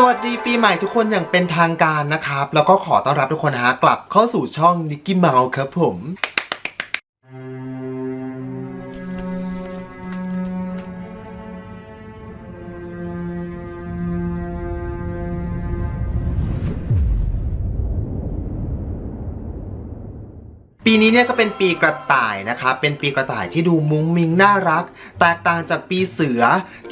สวัสดีปีใหม่ทุกคนอย่างเป็นทางการนะครับ แล้วก็ขอต้อนรับทุกคนนะฮะกลับเข้าสู่ช่องนิกกี้เมาส์ครับผม ปีนี้เนี่ยก็เป็นปีกระต่ายนะครับ เป็นปีกระต่ายที่ดูมุ้งมิงน่ารัก แตกต่างจากปีเสือ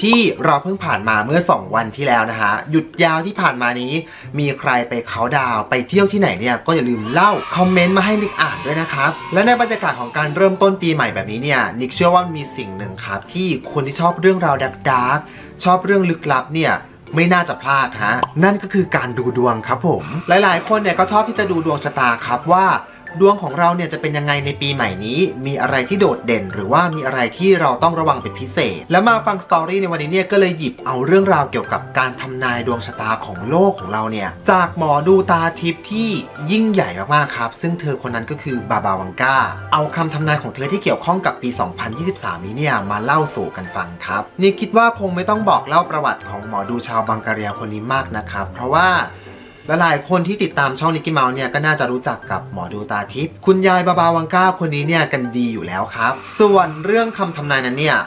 ที่เราเพิ่งผ่านมาเมื่อ 2 วันที่แล้วนะฮะ หยุดยาวที่ผ่านมานี้ มีใครไปเขาดาวไปเที่ยวที่ไหนเนี่ยก็อย่าลืมเล่าคอมเมนต์มาให้นิกอ่านด้วยนะครับ และในบรรยากาศของการเริ่มต้นปีใหม่แบบนี้เนี่ยนิกเชื่อว่ามีสิ่งหนึ่งครับที่คนที่ชอบเรื่องราวดักดาร์กชอบเรื่องลึกลับเนี่ยไม่น่าจะพลาดฮะ นั่นก็คือการดูดวงครับผม หลายๆ คนเนี่ยก็ชอบที่จะดูดวงชะตาครับว่า ดวงของเราเนี่ยจะเป็นยังไงในปีใหม่นี้ มีอะไรที่โดดเด่น หรือว่ามีอะไรที่เราต้องระวังเป็นพิเศษ แล้วมาฟังสตอรี่ในวันนี้เนี่ยก็เลยหยิบเอาเรื่องราวเกี่ยวกับการทำนายดวงชะตาของโลกของเราเนี่ยจากหมอดูตาทิพย์ที่ยิ่งใหญ่มากๆครับ ซึ่งเธอคนนั้นก็คือบาบาวังกาเอาคำทำนายของเธอที่เกี่ยวข้องกับปี 2023 นี้เนี่ยมาเล่าสู่กันฟังครับนี่คิดว่าคงไม่ต้องบอกเล่าประวัติของหมอดูชาวบังการียคนนี้มากนะครับ เพราะว่า และหลายคนที่ติดตามช่องนิกกี้เมาส์เนี่ยก็น่าจะรู้จักกับหมอดูตาทิพย์คุณยายบาบาวังก้าคนนี้เนี่ยกันดีอยู่แล้วครับ ส่วนเรื่องคำทำนายนั้นเนี่ย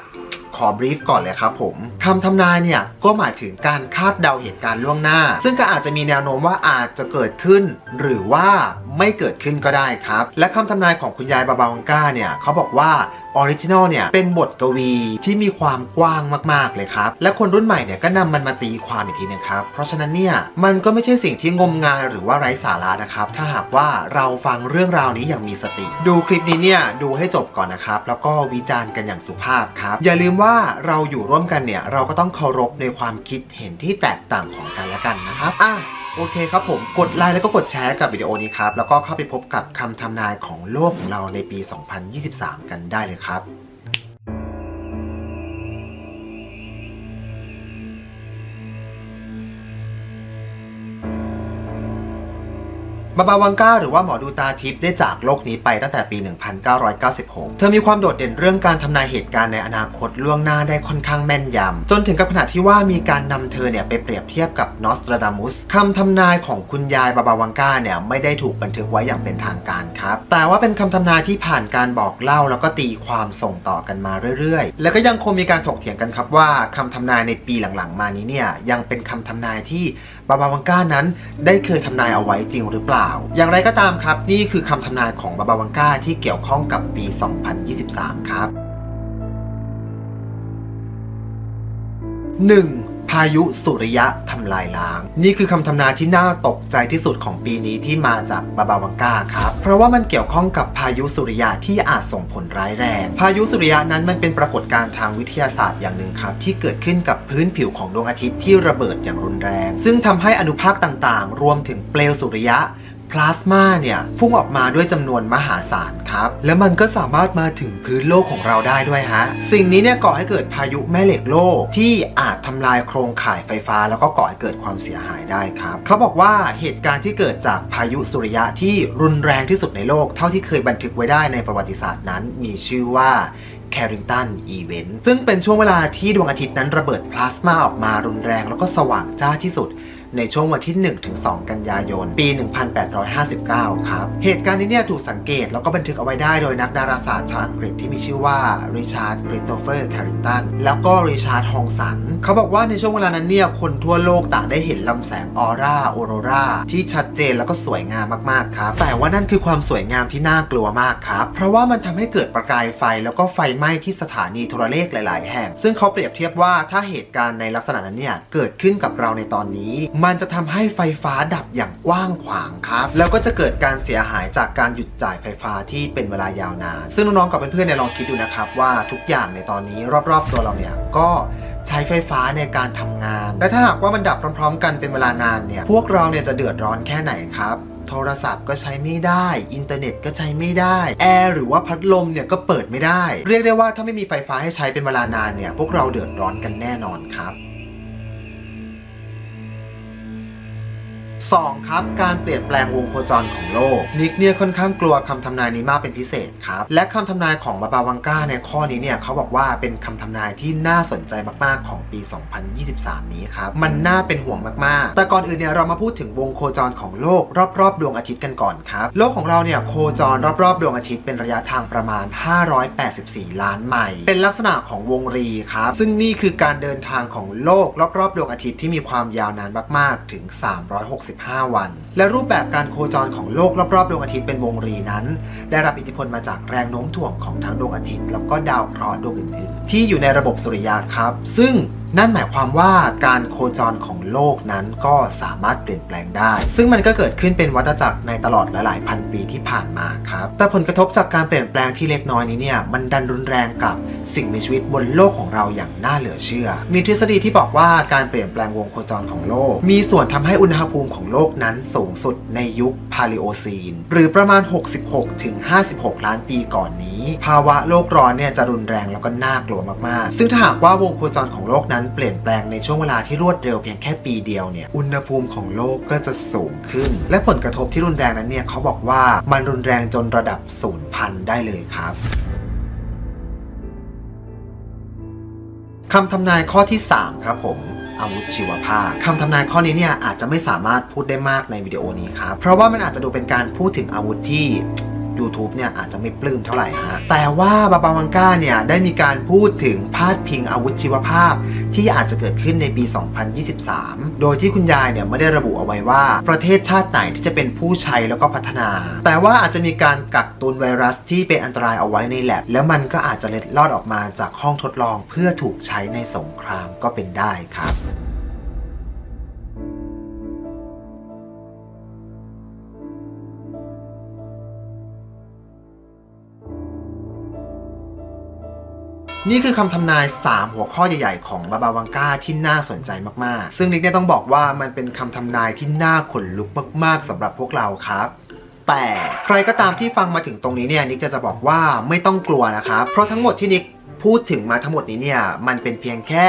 ขอบรีฟก่อนเลยครับผมคำทำนายเนี่ยก็หมายถึงการคาดเดาเหตุการณ์ล่วงหน้า ซึ่งก็อาจจะมีแนวโน้มว่าอาจจะเกิดขึ้น หรือว่าไม่เกิดขึ้นก็ได้ครับ และคำทำนายของคุณยายบาบาวังก้าเนี่ยเขาบอกว่า ออริจินอลเนี่ยเป็นบทกวีที่มีความกว้างมากๆเลยครับ และคนรุ่นใหม่เนี่ยก็นำมันมาตีความอีกทีหนึงครับ เพราะฉะนั้นเนี่ยมันก็ไม่ใช่สิ่งที่งมงายหรือว่าไร้สาระนะครับ ถ้าหากว่าเราฟังเรื่องราวนี้อย่างมีสติ ดูคลิปนี้เนี่ยดูให้จบก่อนนะครับ แล้วก็วิจารณ์กันอย่างสุภาพครับ อย่าลืมว่าเราอยู่ร่วมกันเนี่ยเราก็ต้องเคารพในความคิดเห็นที่แตกต่างของกันและกันนะครับอะ โอเคครับผม กดไลค์แล้วก็กดแชร์กับวิดีโอนี้ครับ แล้วก็เข้าไปพบกับคำทำนายของโลกของเราในปี 2023 กันได้เลยครับ บาบาวังกาหรือว่าหมอดูตาทิพย์ได้จากโลกนี้ไปตั้งแต่ปี 1996 เธอมีความโดดเด่นเรื่องการทำนายเหตุการณ์ในอนาคตล่วงหน้าได้ค่อนข้างแม่นยำ จนถึงกับขนาดที่ว่ามีการนำเธอเนี่ยไปเปรียบเทียบกับนอสตราดามุสคำทำนายของคุณยายบาบาวังกาเนี่ยไม่ได้ถูกบันทึกไว้อย่างเป็นทางการครับ แต่ว่าเป็นคำทำนายที่ผ่านการบอกเล่าแล้วก็ตีความส่งต่อกันมาเรื่อยๆ แล้วก็ยังคงมีการถกเถียงกันครับว่าคำทำนายในปีหลังๆ มานี้เนี่ยยังเป็นคำทำนายที่ บาบาวังก้านั้นได้เคยทำนายเอาไว้จริงหรือเปล่า อย่างไรก็ตามครับ นี่คือคำทำนายของบาบาวังก้าที่เกี่ยวข้องกับปี 2023 ครับ 1. พายุสุริยะทำลายล้าง นี่คือคำทำนายที่น่าตกใจที่สุดของปีนี้ที่มาจากบาบาวังกาครับ เพราะว่ามันเกี่ยวข้องกับพายุสุริยะที่อาจส่งผลร้ายแรง พายุสุริยะนั้นมันเป็นปรากฏการณ์ทางวิทยาศาสตร์อย่างหนึ่งครับ ที่เกิดขึ้นกับพื้นผิวของดวงอาทิตย์ที่ระเบิดอย่างรุนแรง ซึ่งทำให้อนุภาคต่างๆ รวมถึงเปลวสุริยะ พลาสมาเนี่ยพุ่งออกมาด้วยจำนวนมหาศาลครับ แล้วมันก็สามารถมาถึงพื้นโลกของเราได้ด้วยฮะ สิ่งนี้เนี่ยก่อให้เกิดพายุแม่เหล็กโลก ที่อาจทำลายโครงข่ายไฟฟ้า แล้วก็ก่อให้เกิดความเสียหายได้ครับ เขาบอกว่าเหตุการณ์ที่เกิดจากพายุสุริยะที่รุนแรงที่สุดในโลก เท่าที่เคยบันทึกไว้ได้ในประวัติศาสตร์นั้น มีชื่อว่าแคริงตันอีเวนต์ซึ่งเป็นช่วงเวลาที่ดวงอาทิตย์นั้นระเบิดพลาสมาออกมารุนแรง แล้วก็สว่างจ้าที่สุด ในช่วงวันที่ 1-2 กันยายน ปี 1859 ครับ เหตุการณ์นี้เนี่ยถูกสังเกตแล้วก็บันทึกเอาไว้ได้โดยนักดาราศาสตร์ชาวอังกฤษที่มีชื่อว่าริชาร์ดคริสโตเฟอร์แคริงตันแล้วก็ริชาร์ดฮองสัน เขาบอกว่าในช่วงเวลานั้นเนี่ยคนทั่วโลกต่างได้เห็นลำแสงออร่าโอโรราที่ชัดเจนแล้วก็สวยงามมากๆครับ แต่ว่านั่นคือความสวยงามที่น่ากลัวมากครับ เพราะว่ามันทำให้เกิดประกายไฟแล้วก็ไฟไหม้ที่สถานีโทรเลขหลาย ๆ แห่ง ซึ่งเขาเปรียบเทียบว่าถ้าเหตุการณ์ในลักษณะนั้นเนี่ยเกิดขึ้นกับเราในตอนนี้มันจะทำให้ไฟฟ้าดับอย่างกว้างขวางครับ แล้วก็จะเกิดการเสียหายจากการหยุดจ่ายไฟฟ้าที่เป็นเวลายาวนาน ซึ่งน้องๆกับเพื่อนๆเนี่ยลองคิดดูนะครับว่าทุกอย่างในตอนนี้รอบๆตัวเราเนี่ยก็ใช้ไฟฟ้าในการทำงาน และถ้าหากว่ามันดับพร้อม ๆ กันเป็นเวลานานเนี่ย พวกเราเนี่ยจะเดือดร้อนแค่ไหนครับ โทรศัพท์ก็ใช้ไม่ได้ อินเทอร์เน็ตก็ใช้ไม่ได้ แอร์หรือว่าพัดลมเนี่ยก็เปิดไม่ได้ เรียกได้ว่าถ้าไม่มีไฟฟ้าให้ใช้เป็นเวลานานเนี่ย พวกเราเดือดร้อนกันแน่นอนครับ 2. ครับการเปลี่ยนแปลงวงโคจรของโลกนิกเนี่ยค่อนข้างกลัวคำทำนายนี้มากเป็นพิเศษครับและคำทำนายของบาบาวังกาในข้อนี้เนี่ยเขาบอกว่าเป็นคำทำนายที่น่าสนใจมาก ๆ ของปี 2023 นี้ครับมันน่าเป็นห่วงมาก ๆ แต่ก่อนอื่นเนี่ยเรามาพูดถึงวงโคจรของโลกรอบ ๆ ดวงอาทิตย์กันก่อนครับโลกของเราเนี่ยโคจรรอบ ๆ ดวงอาทิตย์เป็นระยะทางประมาณ 584 ล้านไมล์เป็นลักษณะของวงรีครับซึ่งนี่คือการเดินทางของโลกรอบๆดวงอาทิตย์ที่มีความยาวนานมาก ๆ ถึง 360 365 วัน และรูปแบบการโคจรของโลกรอบๆดวงอาทิตย์เป็นวงรีนั้น ได้รับอิทธิพลมาจากแรงโน้มถ่วงของทั้งดวงอาทิตย์ แล้วก็ดาวเคราะห์ดวงอื่นๆ ที่อยู่ในระบบสุริยะครับ ซึ่งนั่นหมายความว่าการโคจรของโลกนั้นก็สามารถเปลี่ยนแปลงได้ ซึ่งมันก็เกิดขึ้นเป็นวัฏจักรในตลอดหลายๆ พันปีที่ผ่านมาครับ แต่ผลกระทบจากการเปลี่ยนแปลงที่เล็กน้อยนี้เนี่ยมันดันรุนแรงกับ สิ่งมีชีวิตบนโลกของเราอย่างน่าเหลือเชื่อ มีทฤษฎีที่บอกว่าการเปลี่ยนแปลงวงโคจรของโลก มีส่วนทำให้อุณหภูมิของโลกนั้นสูงสุดในยุคพาลิโอซีน หรือประมาณ 66 ถึง 56 ล้านปีก่อนนี้ ภาวะโลกร้อนเนี่ยจะรุนแรงแล้วก็น่ากลัวมากๆ ซึ่งถ้าหากว่าวงโคจรของโลกนั้นเปลี่ยนแปลงในช่วงเวลาที่รวดเร็วเพียงแค่ปีเดียวเนี่ย อุณหภูมิของโลกก็จะสูงขึ้น และผลกระทบที่รุนแรงนั้นเนี่ยเขาบอกว่ามันรุนแรงจนระดับศูนย์พันได้เลยครับ คำทำนายข้อที่ 3 ครับผมอาวุธชีวภาพคำทำนายข้อนี้เนี่ยอาจจะไม่สามารถพูดได้มากในวิดีโอนี้ครับ เพราะว่ามันอาจจะดูเป็นการพูดถึงอาวุธที่ YouTube เนี่ยอาจจะไม่ปลื้มเท่าไหร่ฮะแต่ว่าบาบาวังกาเนี่ยได้มีการพูดถึงพาดพิงอาวุธชีวภาพ ที่อาจจะเกิดขึ้นในปี 2023 โดยที่คุณยายเนี่ยไม่ได้ระบุเอาไว้ว่า ประเทศชาติไหนที่จะเป็นผู้ใช้แล้วก็พัฒนา แต่ว่าอาจจะมีการกักตุนไวรัสที่เป็นอันตรายเอาไว้ในแลบแล้วมันก็อาจจะเล็ดลอดออกมาจากห้องทดลอง เพื่อถูกใช้ในสงครามก็เป็นได้ครับ นี่คือคำทำนาย 3 หัวข้อใหญ่ๆ ของบาบาวังกาที่น่าสนใจมากๆ ซึ่งนิกเนี่ยต้องบอกว่ามันเป็นคำทำนายที่น่าขนลุกมากๆสำหรับพวกเราครับ แต่ใครก็ตามที่ฟังมาถึงตรงนี้เนี่ยนิกจะจะบอกว่าไม่ต้องกลัวนะครับ เพราะทั้งหมดที่นิกพูดถึงมาทั้งหมดนี้เนี่ยมันเป็นเพียงแค่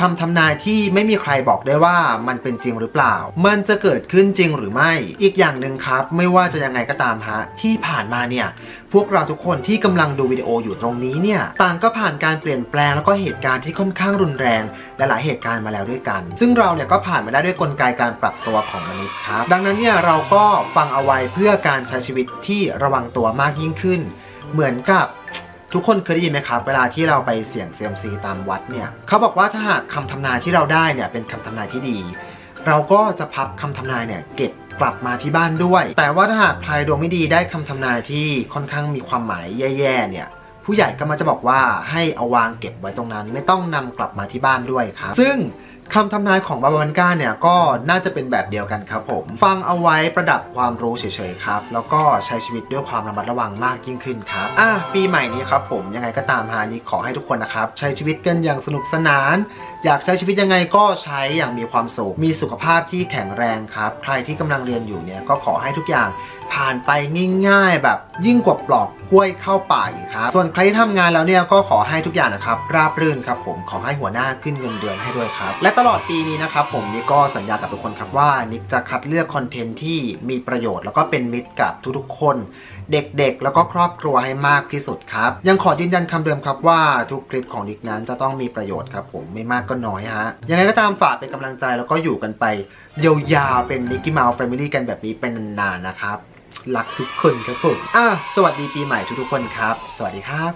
คำทำนายที่ไม่มีใครบอกได้ว่ามันเป็นจริงหรือเปล่า มันจะเกิดขึ้นจริงหรือไม่ อีกอย่างหนึ่งครับ ไม่ว่าจะยังไงก็ตามฮะ ที่ผ่านมาเนี่ย พวกเราทุกคนที่กำลังดูวิดีโออยู่ตรงนี้เนี่ย ต่างก็ผ่านการเปลี่ยนแปลงแล้วก็เหตุการณ์ที่ค่อนข้างรุนแรงและหลายเหตุการณ์มาแล้วด้วยกัน ซึ่งเราเนี่ยก็ผ่านมาได้ด้วยกลไกการปรับตัวของมนุษย์ครับ ดังนั้นเนี่ยเราก็ฟังเอาไว้เพื่อการใช้ชีวิตที่ระวังตัวมากยิ่งขึ้น เหมือนกับ ทุกคนเคยได้ยินไหมครับ เวลาที่เราไปเสี่ยงเซียมซีตามวัดเนี่ยเขาบอกว่าถ้าหากคำทำนายที่เราได้เนี่ยเป็นคำทำนายที่ดี เราก็จะพับคำทำนายเนี่ยเก็บกลับมาที่บ้านด้วย แต่ว่าถ้าหากใครดวงไม่ดีได้คำทำนายที่ค่อนข้างมีความหมายแย่ๆเนี่ยผู้ใหญ่ก็มักจะบอกว่าให้เอาวางเก็บไว้ตรงนั้น ไม่ต้องนำกลับมาที่บ้านด้วยครับ ซึ่ง คำทำนายของบาบาวันก้าเนี่ยก็น่าจะเป็นแบบเดียวกันครับผม ฟังเอาไว้ประดับความรู้เฉยๆครับ แล้วก็ใช้ชีวิตด้วยความระมัดระวังมากยิ่งขึ้นครับ อะปีใหม่นี้ครับผมยังไงก็ตามฮานี้ขอให้ทุกคนนะครับ ใช้ชีวิตกันอย่างสนุกสนาน อยากใช้ชีวิตยังไงก็ใช้อย่างมีความสุข มีสุขภาพที่แข็งแรงครับ ใครที่กำลังเรียนอยู่เนี่ยก็ขอให้ทุกอย่างผ่านไปง่ายๆ แบบยิ่งกว่าปลอกกล้วยเข้าป่าอีกครับ ส่วนใครที่ทำงานแล้วเนี่ยก็ขอให้ทุกอย่างนะครับ ราบรื่นครับผมขอให้หัวหน้าขึ้นเงินเดือนให้ด้วยครับ และตลอดปีนี้นะครับผมนี่ก็สัญญากับทุกคนครับว่านิกจะคัดเลือกคอนเทนต์ที่มีประโยชน์แล้วก็เป็นมิตรกับทุกๆคนเด็กๆ แล้วก็ครอบครัวให้มากที่สุดครับ ยังขอยืนยันคำเดิมครับว่าทุกคลิปของนิกนั้นจะต้องมีประโยชน์ครับผมไม่มากก็น้อยฮะยังไงก็ตามฝากเป็นกำลังใจแล้วก็อยู่กันไปยาวๆเป็นมิกกี้เมาส์แฟมิลี่กันแบบนี้เป็นนานๆนะครับรักทุกคนครับผมอะสวัสดีปีใหม่ทุกๆคนครับ สวัสดีครับ